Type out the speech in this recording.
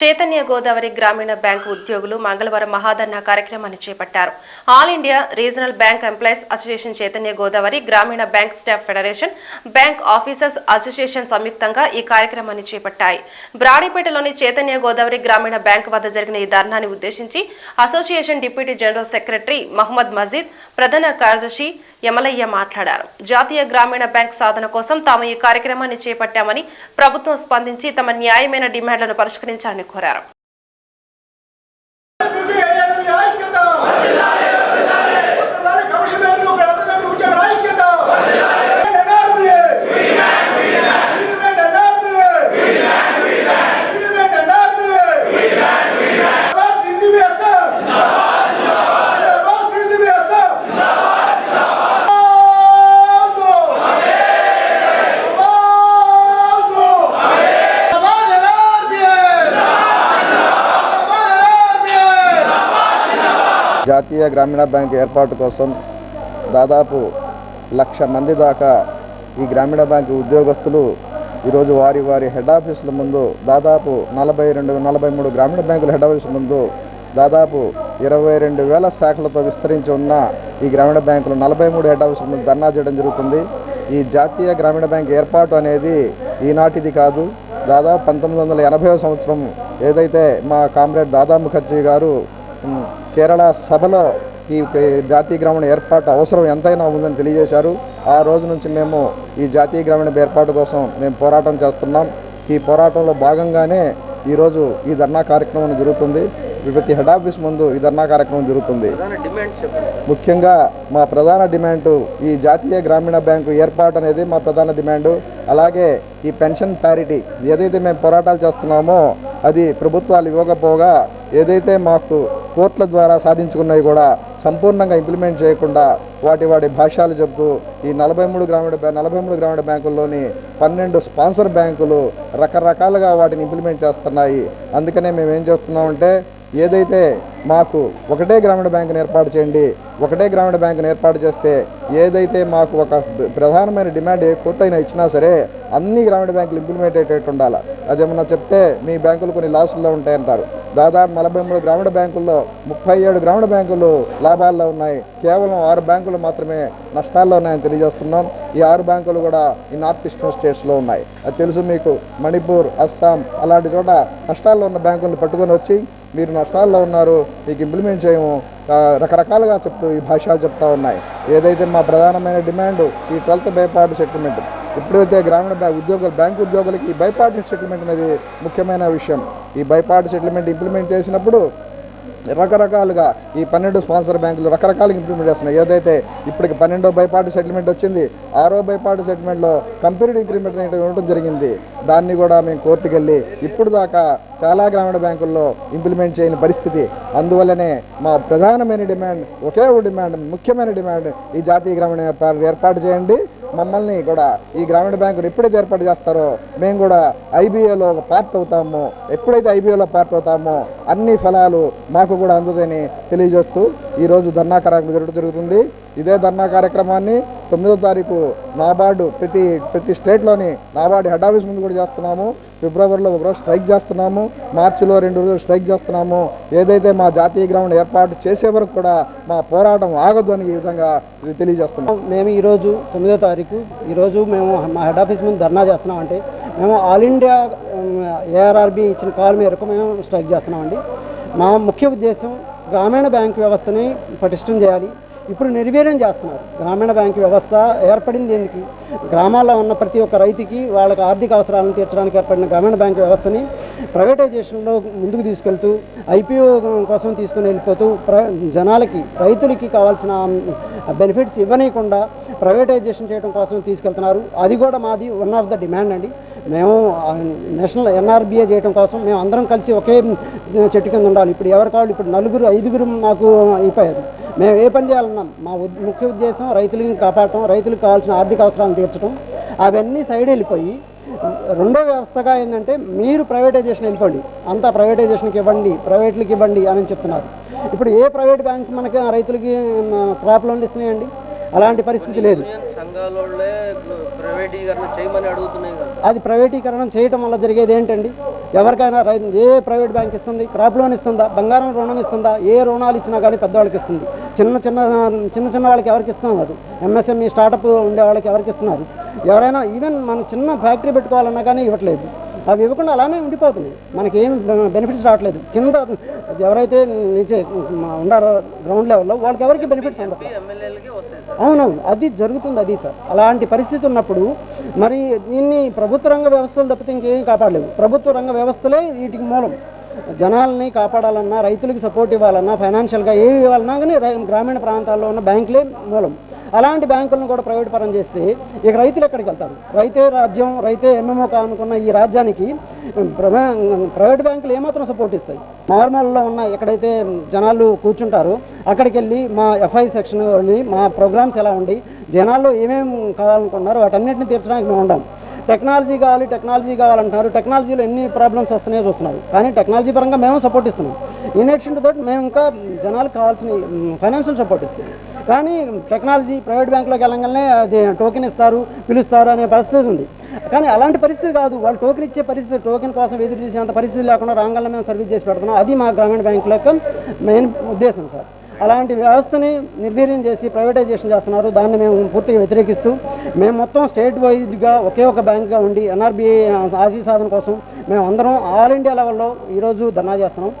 Chaitanya Godavari Grameena bank ఉద్యోగులు మంగళవారం మహాధర్ణ కార్యక్రమాన్ని చేపట్టారు. All India regional bank employees association Chaitanya Godavari Grameena bank staff federation bank officers association సంయుక్తంగా ఈ కార్యక్రమాన్ని చేపట్టాయి. బ్రాడీపేటలోని చైతన్య గోదావరి గ్రామీణ బ్యాంక్ వద్ద జరిగిన ఈ ధర్నాన్ని ఉద్దేశించి association deputy general secretary Mohammed Majeed ప్రధాన కార్యదర్శి యమలయ్య మాట్లాడారు. జాతీయ గ్రామీణ బ్యాంక్ సాధన కోసం తాము ఈ కార్యక్రమాన్ని చేపట్టామని ప్రభుత్వం స్పందించి తమ న్యాయమైన డిమాండ్లను పరిష్కరించాలని కోరారు. జాతీయ గ్రామీణ బ్యాంక్ ఏర్పాటు కోసం దాదాపు లక్ష మంది దాకా ఈ గ్రామీణ బ్యాంకు ఉద్యోగస్తులు ఈరోజు వారి వారి హెడ్ ఆఫీసుల ముందు దాదాపు నలభై రెండు నలభై మూడు గ్రామీణ బ్యాంకుల హెడ్ ఆఫీసుల ముందు దాదాపు ఇరవై రెండు వేల శాఖలతో విస్తరించి ఉన్న ఈ గ్రామీణ బ్యాంకులు నలభై మూడు హెడ్ ఆఫీసుల ముందు ధర్నా చేయడం జరుగుతుంది. ఈ జాతీయ గ్రామీణ బ్యాంక్ ఏర్పాటు అనేది ఈనాటిది కాదు. దాదాపు పంతొమ్మిది వందల ఎనభై సంవత్సరం ఏదైతే మా కామ్రేడ్ దాదా ముఖర్జీ గారు కేరళ సభలో ఈ జాతీయ గ్రామీణ ఏర్పాటు అవసరం ఎంతైనా ఉందని తెలియజేశారు. ఆ రోజు నుంచి మేము ఈ జాతీయ గ్రామీణ ఏర్పాటు కోసం మేము పోరాటం చేస్తున్నాం. ఈ పోరాటంలో భాగంగానే ఈరోజు ఈ ధర్నా కార్యక్రమం జరుగుతుంది. ప్రతి హెడ్ ఆఫీస్ ముందు ఈ ధర్నా కార్యక్రమం జరుగుతుంది. ముఖ్యంగా మా ప్రధాన డిమాండ్ ఈ జాతీయ గ్రామీణ బ్యాంకు ఏర్పాటు అనేది మా ప్రధాన డిమాండు. అలాగే ఈ పెన్షన్ ప్యారిటీ ఏదైతే మేము పోరాటాలు చేస్తున్నామో అది ప్రభుత్వాలు ఇవ్వకపోగా ఏదైతే మాకు కోర్టుల ద్వారా సాధించుకున్నవి కూడా సంపూర్ణంగా ఇంప్లిమెంట్ చేయకుండా వాటి వాటి భాష్యాలు చెబుతూ ఈ నలభై మూడు గ్రామీణ నలభై మూడు గ్రామీణ బ్యాంకుల్లోని పన్నెండు స్పాన్సర్ బ్యాంకులు రకరకాలుగా వాటిని ఇంప్లిమెంట్ చేస్తున్నాయి. అందుకనే మేము ఏం చేస్తున్నామంటే ఏదైతే మాకు ఒకటే గ్రామీణ బ్యాంకును ఏర్పాటు చేయండి ఒకటే గ్రామీణ బ్యాంకును ఏర్పాటు చేస్తే ఏదైతే మాకు ఒక ప్రధానమైన డిమాండ్ ఏ అయినా ఇచ్చినా సరే అన్ని గ్రామీణ బ్యాంకులు ఇంప్లిమెంట్ అయ్యేటట్టు ఉండాలి? అదేమన్నా చెప్తే మీ బ్యాంకులు కొన్ని లాసుల్లో ఉంటాయంటారు. దాదాపు నలభై మూడు గ్రామీణ బ్యాంకుల్లో ముప్పై ఏడు గ్రామీణ బ్యాంకులు లాభాల్లో ఉన్నాయి. కేవలం ఆరు బ్యాంకులు మాత్రమే నష్టాల్లో ఉన్నాయని తెలియజేస్తున్నాం. ఈ ఆరు బ్యాంకులు కూడా ఈ నార్త్ ఈస్టర్న్ స్టేట్స్లో ఉన్నాయి. అది తెలుసు మీకు. మణిపూర్ అస్సాం అలాంటి చోట నష్టాల్లో ఉన్న బ్యాంకులను పట్టుకొని వచ్చి మీరు నష్టాల్లో ఉన్నారు మీకు ఇంప్లిమెంట్ చేయము. రకరకాలుగా చెప్తూ ఈ భాషలు చెప్తా ఉన్నాయి. ఏదైతే మా ప్రధానమైన డిమాండ్ ఈ ట్వెల్త్ బైపార్ట్ సెటిల్మెంట్. ఎప్పుడైతే గ్రామీణ బ్యాంక్ ఉద్యోగులు బ్యాంకు ఉద్యోగులకి ఈ బైపార్ట్ సెటిల్మెంట్ అనేది ముఖ్యమైన విషయం. ఈ బైపార్ట్ సెటిల్మెంట్ ఇంప్లిమెంట్ చేసినప్పుడు రకరకాలుగా ఈ పన్నెండు స్పాన్సర్ బ్యాంకులు రకరకాలుగా ఇంప్లిమెంట్ చేస్తున్నాయి. ఏదైతే ఇప్పటికి పన్నెండో బైపాటు సెటిల్మెంట్ వచ్చింది ఆరో బైపాటు సెటిల్మెంట్లో కంపెనీ ఇంక్రిమెంట్ అనేది ఉండటం జరిగింది. దాన్ని కూడా మేము కోర్టుకు వెళ్ళి ఇప్పుడు దాకా చాలా గ్రామీణ బ్యాంకుల్లో ఇంప్లిమెంట్ చేయని పరిస్థితి. అందువల్లనే మా ప్రధానమైన డిమాండ్ ఒకే ఒక డిమాండ్ ముఖ్యమైన డిమాండ్ ఈ జాతీయ గ్రామీణ ఏర్పాటు ఏర్పాటు చేయండి. మమ్మల్ని కూడా ఈ గ్రామీణ బ్యాంకులు ఎప్పుడైతే ఏర్పాటు చేస్తారో మేము కూడా ఐబీఏలో పార్ట్ అవుతామో. ఎప్పుడైతే ఐబీఏలో పార్ట్ అవుతామో అన్ని ఫలాలు మాకు కూడా అందుదని తెలియజేస్తూ ఈరోజు ధర్నా కరాకు జరుగుతుంది. ఇదే ధర్నా కార్యక్రమాన్ని తొమ్మిదో తారీఖు నాబార్డు ప్రతి ప్రతి స్టేట్లోని నాబార్డు హెడ్ ఆఫీస్ ముందు కూడా చేస్తున్నాము. ఫిబ్రవరిలో ఒకరోజు స్ట్రైక్ చేస్తున్నాము. మార్చిలో రెండు రోజులు స్ట్రైక్ చేస్తున్నాము. ఏదైతే మా జాతీయ గ్రౌండ్ ఏర్పాటు చేసే వరకు కూడా మా పోరాటం ఆగదు అని ఈ విధంగా ఇది తెలియజేస్తున్నాం. మేము ఈరోజు తొమ్మిదో తారీఖు ఈరోజు మేము మా హెడ్ ఆఫీస్ ముందు ధర్నా చేస్తున్నామంటే మేము ఆల్ ఇండియా ఏఆర్ఆర్బి ఇచ్చిన కాల్ మేరకు మేము స్ట్రైక్ చేస్తున్నామండి. మా ముఖ్య ఉద్దేశం గ్రామీణ బ్యాంకు వ్యవస్థని పటిష్టం చేయాలి. ఇప్పుడు నిర్వీర్యం చేస్తున్నారు. గ్రామీణ బ్యాంక్ వ్యవస్థ ఏర్పడింది ఎందుకు? గ్రామాల్లో ఉన్న ప్రతి ఒక్క రైతుకి వాళ్ళకి ఆర్థిక అవసరాలను తీర్చడానికి ఏర్పడిన గ్రామీణ బ్యాంక్ వ్యవస్థని ప్రైవేటైజేషన్లో ముందుకు తీసుకెళ్తూ ఐపీఓ కోసం తీసుకుని వెళ్ళిపోతూ ప్ర జనాలకి రైతులకి కావాల్సిన బెనిఫిట్స్ ఇవ్వనీయకుండా ప్రైవేటైజేషన్ చేయడం కోసం తీసుకెళ్తున్నారు. అది కూడా మాది వన్ ఆఫ్ ద డిమాండ్ అండి. మేము నేషనల్ ఎన్ఆర్బిఏ చేయడం కోసం మేము అందరం కలిసి ఒకే చెట్టు కింద ఉండాలి. ఇప్పుడు ఎవరి కావాలి ఇప్పుడు నలుగురు ఐదుగురు మాకు అయిపోయారు. మేము ఏ పని చేయాలన్నా మా ముఖ్య ఉద్దేశం రైతులని కాపాడటం రైతులకు కావాల్సిన ఆర్థిక అవసరాలను తీర్చడం అవన్నీ సైడ్ వెళ్ళిపోయి రెండో వ్యవస్థగా ఏంటంటే మీరు ప్రైవేటైజేషన్ వెళ్ళిపోండి. అంతా ప్రైవేటైజేషన్కి ఇవ్వండి ప్రైవేట్లకి ఇవ్వండి అని చెప్తున్నారు. ఇప్పుడు ఏ ప్రైవేట్ బ్యాంక్ మనకి రైతులకి క్రాప్ లోన్లు ఇస్తున్నాయండి? అలాంటి పరిస్థితి లేదు. అది ప్రైవేటీకరణ చేయటం వల్ల జరిగేది ఏంటండి? ఎవరికైనా రై ఏ ప్రైవేట్ బ్యాంక్ ఇస్తుంది క్రాప్ లోన్ ఇస్తుందా బంగారం రుణం ఇస్తుందా ఏ రుణాలు ఇచ్చినా కానీ పెద్దవాళ్ళకి ఇస్తుంది. చిన్న చిన్న చిన్న చిన్న వాళ్ళకి ఎవరికి ఇస్తున్నారు ఎంఎస్ఎంఈ స్టార్టప్ ఉండే వాళ్ళకి ఎవరికి ఇస్తున్నారు? ఎవరైనా ఈవెన్ మన చిన్న ఫ్యాక్టరీ పెట్టుకోవాలన్నా కానీ ఇవ్వట్లేదు. అవి ఇవ్వకుండా అలానే ఉండిపోతుంది. మనకి బెనిఫిట్స్ రావట్లేదు. కింద ఎవరైతే నిచే ఉండారో గ్రౌండ్ లెవెల్లో వాళ్ళకి ఎవరికి బెనిఫిట్స్ ఉండవు. అవునవును అది జరుగుతుంది అది సార్. అలాంటి పరిస్థితి ఉన్నప్పుడు మరి దీన్ని ప్రభుత్వ రంగ వ్యవస్థలు తప్పితే ఇంకేం కాపాడలేవు. ప్రభుత్వ రంగ వ్యవస్థలే వీటికి మూలం. జనాల్ని కాపాడాలన్నా రైతులకి సపోర్ట్ ఇవ్వాలన్నా ఫైనాన్షియల్గా ఏ ఇవ్వాలన్నా కానీ గ్రామీణ ప్రాంతాల్లో ఉన్న బ్యాంకులే మూలం. అలాంటి బ్యాంకులను కూడా ప్రైవేట్ పరం చేస్తే ఇక రైతులు ఎక్కడికి వెళ్తారు? రైతే రాజ్యం రైతే ఎన్నమో అనుకున్న ఈ రాజ్యానికి ప్రైవేట్ బ్యాంకులు ఏమాత్రం సపోర్ట్ ఇస్తాయి? నార్మల్లో ఉన్న ఎక్కడైతే జనాలు కూర్చుంటారో అక్కడికి వెళ్ళి మా ఎఫ్ఐ సెక్షన్ వెళ్ళి మా ప్రోగ్రామ్స్ ఎలా ఉండి జనాల్లో ఏమేమి కావాలనుకున్నారో వాటన్నిటిని తీర్చడానికి మేము ఉండాం. టెక్నాలజీ కావాలి టెక్నాలజీ కావాలంటున్నారు టెక్నాలజీలో ఎన్ని ప్రాబ్లమ్స్ వస్తున్నాయో చూస్తున్నారు. కానీ టెక్నాలజీ పరంగా మేము సపోర్ట్ ఇస్తున్నాం. ఇన్ అడిషన్ టు దట్ మేము ఇంకా జనాలకు కావాల్సిన ఫైనాన్షియల్ సపోర్ట్ ఇస్తున్నాం. కానీ టెక్నాలజీ ప్రైవేట్ బ్యాంకులోకి వెళ్ళగానే అది టోకెన్ ఇస్తారు పిలుస్తారు అనే పరిస్థితి ఉంది. కానీ అలాంటి పరిస్థితి కాదు. వాళ్ళు టోకెన్ ఇచ్చే పరిస్థితి టోకెన్ కోసం ఎదురు చూసేంత పరిస్థితి లేకుండా రాంగల్లో మేము సర్వీస్ చేసి పెడుతున్నాం. అది మా గ్రామీణ బ్యాంకుల యొక్క మెయిన్ ఉద్దేశం సార్. అలాంటి వ్యవస్థని నిర్వీర్యం చేసి ప్రైవేటైజేషన్ చేస్తున్నారు. దాన్ని మేము పూర్తిగా వ్యతిరేకిస్తూ మేము మొత్తం స్టేట్ వైజ్గా ఒకే ఒక బ్యాంక్గా ఉండి ఎన్ఆర్బీఐ ఆశీ సాధన కోసం మేము అందరం ఆల్ ఇండియా లెవెల్లో ఈరోజు ధర్నా చేస్తున్నాం.